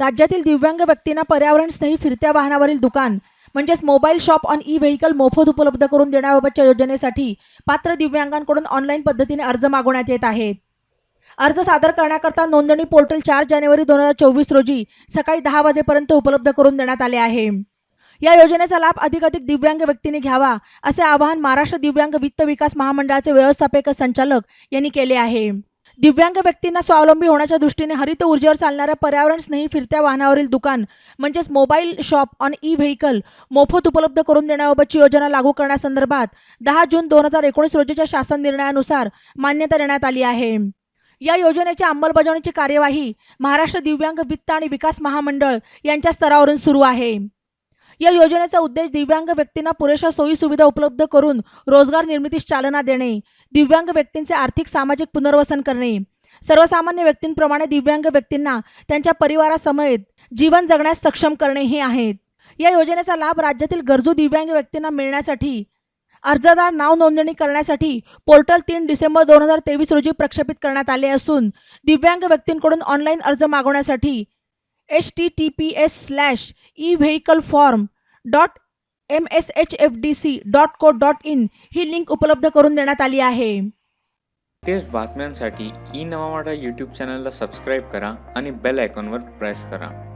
राज्यातील दिव्यांग व्यक्तींना पर्यावरण स्नेही फिरत्या वाहनावरील दुकान म्हणजेच mobile shop on e vehicle मोफत उपलब्ध करून देण्याबाबतच्या योजनेसाठी पात्र दिव्यांगांकडून ऑनलाईन पद्धतीने अर्ज मागवण्यात येत आहेत. अर्ज सादर करण्याकरता नोंदणी पोर्टल चार जानेवारी दोन हजार चोवीस रोजी सकाळी दहा वाजेपर्यंत उपलब्ध करून देण्यात आले आहे. या योजनेचा लाभ अधिकाधिक दिव्यांग व्यक्तींनी घ्यावा असे आवाहन महाराष्ट्र दिव्यांग वित्त विकास महामंडळाचे व्यवस्थापक संचालक यांनी केले आहे. दिव्यांग व्यक्तींना स्वावलंबी होण्याच्या दृष्टीने हरित ऊर्जेवर चालणाऱ्या पर्यावरण स्नेही फिरत्या वाहनावरील दुकान म्हणजेच mobile shop on e vehicle मोफत उपलब्ध करून देण्याबाबतची योजना लागू करण्यासंदर्भात दहा जून दोन हजार एकोणीस रोजीच्या शासन निर्णयानुसार मान्यता देण्यात आली आहे. या योजनेच्या अंमलबजावणीची कार्यवाही महाराष्ट्र दिव्यांग वित्त आणि विकास महामंडळ यांच्या स्तरावरून सुरू आहे. या योजनेचा उद्देश दिव्यांग व्यक्तींना पुरेशा सोयी सुविधा उपलब्ध करून रोजगार निर्मितीस चालना देणे दिव्यांग व्यक्तींचे आर्थिक सामाजिक पुनर्वसन करणे. सर्वसामान्य व्यक्तींप्रमाणे दिव्यांग व्यक्तींना त्यांच्या परिवारासमवेत जीवन जगण्यास सक्षम करणे हे आहेत या योजनेचा लाभ राज्यातील गरजू दिव्यांग व्यक्तींना मिळण्यासाठी अर्जदार नाव नोंदणी करण्यासाठी पोर्टल तीन डिसेंबर दोन हजार तेवीस रोजी प्रक्षेपित करण्यात आले असून दिव्यांग व्यक्तींकडून ऑनलाईन अर्ज मागवण्यासाठी H T T P S slash e vehicle form dot M S H F D C dot co dot in he link उपलब्ध करून देण्यात आली आहे. तेच बातम्यांसाठी ई नवा यूट्यूब चॅनलला सबस्क्राईब करा आणि बेल आयकॉनवर प्रेस करा.